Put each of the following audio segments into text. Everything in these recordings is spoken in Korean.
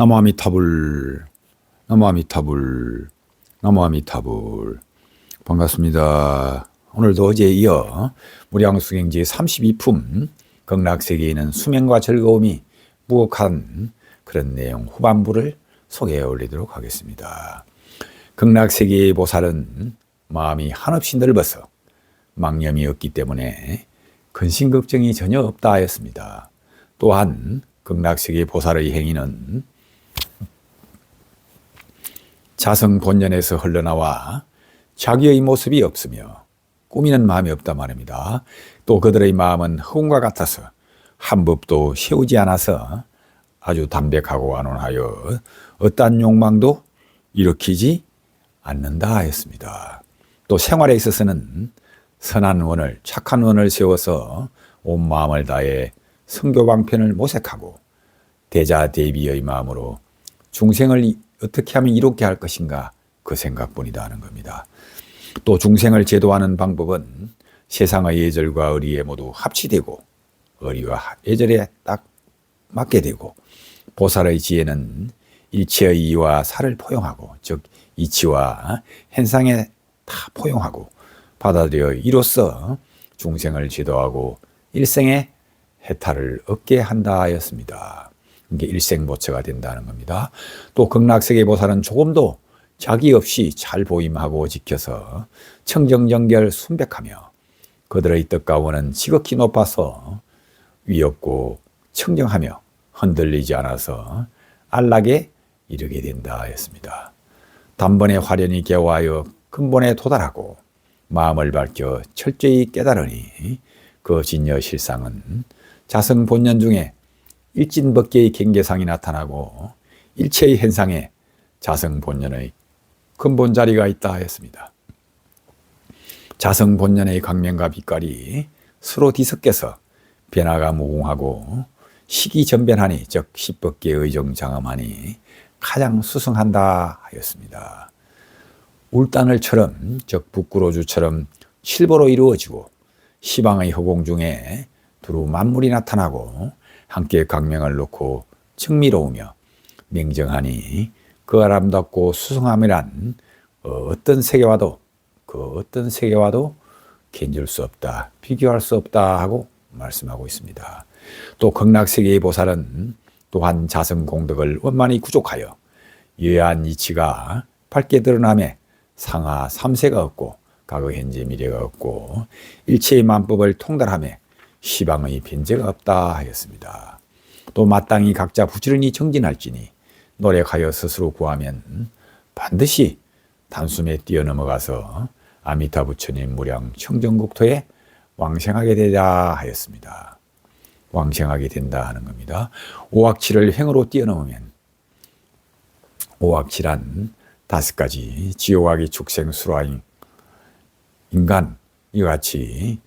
나무아미타불, 나무아미타불, 나무아미타불. 반갑습니다. 오늘도 어제에 이어 무량수경지 32품 극락세계에는 수명과 즐거움이 무혹한 그런 내용 후반부를 소개해 올리도록 하겠습니다. 극락세계의 보살은 마음이 한없이 넓어서 망념이 없기 때문에 근심 걱정이 전혀 없다 하였습니다. 또한 극락세계 보살의 행위는 자성 본연에서 흘러나와 자기의 모습이 없으며 꾸미는 마음이 없다 말입니다. 또 그들의 마음은 흥과 같아서 한 법도 세우지 않아서 아주 담백하고 안온하여 어떠한 욕망도 일으키지 않는다 하였습니다. 또 생활에 있어서는 선한 원을 착한 원을 세워서 온 마음을 다해 성교 방편을 모색하고 대자 대비의 마음으로 중생을 어떻게 하면 이롭게 할 것인가 그 생각뿐이다 하는 겁니다. 또 중생을 제도하는 방법은 세상의 예절과 의리에 모두 합치되고 의리와 예절에 딱 맞게 되고 보살의 지혜는 일체의 이와 살을 포용하고 즉 이치와 현상에 다 포용하고 받아들여 이로써 중생을 지도하고 일생에 해탈을 얻게 한다 하였습니다. 이게 일생보처가 된다는 겁니다. 또 극락세계 보살은 조금도 자기 없이 잘 보임하고 지켜서 청정정결 순백하며 그들의 뜻가원은 지극히 높아서 위없고 청정하며 흔들리지 않아서 안락에 이르게 된다 했습니다. 단번에 화련이 개화하여 근본에 도달하고 마음을 밝혀 철저히 깨달으니 그 진여 실상은 자성 본연 중에 일진법계의 경계상이 나타나고 일체의 현상에 자성 본연의 근본 자리가 있다 했습니다. 자성 본연의 강명과 빛깔이 서로 뒤섞여서 변화가 무궁하고 시기 전변하니 즉 십법계 의정장엄하니 가장 수승한다 하였습니다. 울단을처럼 즉 북구로주처럼 실보로 이루어지고 시방의 허공 중에 두루 만물이 나타나고 함께 강명을 놓고 청미로우며 명정하니 그 아름답고 수성함이란 어떤 세계와도 그 어떤 세계와도 견줄 수 없다, 비교할 수 없다 하고 말씀하고 있습니다. 또 극락세계의 보살은 또한 자성 공덕을 원만히 구족하여 여한 이치가 밝게 드러남에 상하 삼세가 없고 과거 현재 미래가 없고 일체의 만법을 통달함에 시방의 빈제가 없다 하였습니다. 또 마땅히 각자 부지런히 정진할지니 노력하여 스스로 구하면 반드시 단숨에 뛰어넘어가서 아미타 부처님 무량 청정국토에 왕생하게 되자 하였습니다. 왕생하게 된다 하는 겁니다. 오악치를 행으로 뛰어넘으면 오악치란 다섯 가지 지옥악이 축생 수라인 인간 이같이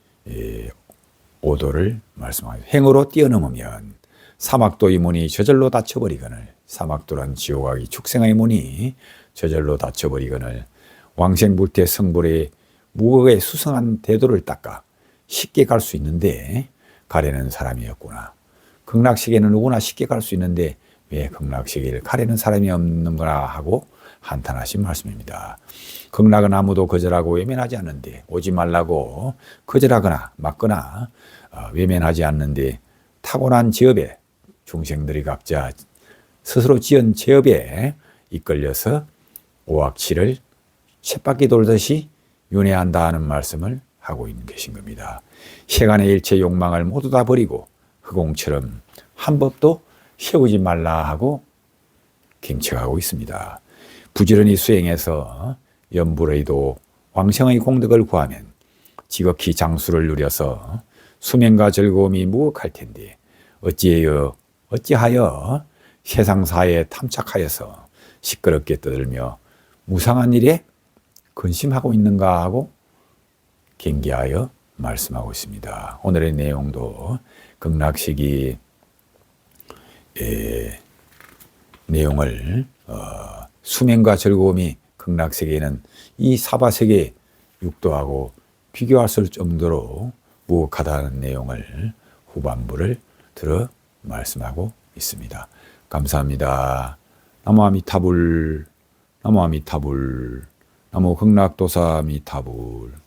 예, 오도를 말씀하죠. 행으로 뛰어넘으면 사막도의 문이 저절로 닫혀버리거늘 사막도란 지옥악이 축생의 문이 저절로 닫혀버리거늘 왕생불태 성불의 무거에 수성한 대도를 닦아 쉽게 갈 수 있는데 가려는 사람이었구나. 극락세계는 누구나 쉽게 갈 수 있는데 왜 극락세계를 가려는 사람이 없는거나 하고 한탄하신 말씀입니다. 극락은 아무도 거절하고 외면하지 않는데 오지 말라고 거절하거나 막거나 어, 외면하지 않는데 타고난 지업에 중생들이 각자 스스로 지은 제업에 이끌려서 오악치를 쳇바퀴 돌듯이 윤회한다는 말씀을 하고 있는 것인 겁니다. 세간의 일체 욕망을 모두 다 버리고 흑공처럼 한 법도 세우지 말라 하고 경청하고 있습니다. 부지런히 수행해서 연불의도 왕성의 공덕을 구하면 지극히 장수를 누려서 수명과 즐거움이 무혹할 텐데 어찌하여 어찌하여 세상 사에 탐착하여서 시끄럽게 떠들며 무상한 일에 근심하고 있는가 하고 경계하여 말씀하고 있습니다. 오늘의 내용도 극락식이 예, 내용을 어, 수명과 즐거움이 극락 세계는 이 사바 세계 육도하고 비교할 수 정도로 무혹하다는 내용을 후반부를 들어 말씀하고 있습니다. 감사합니다. 나무 아미타불 나무 아미타불 나무 극락도사 아미타불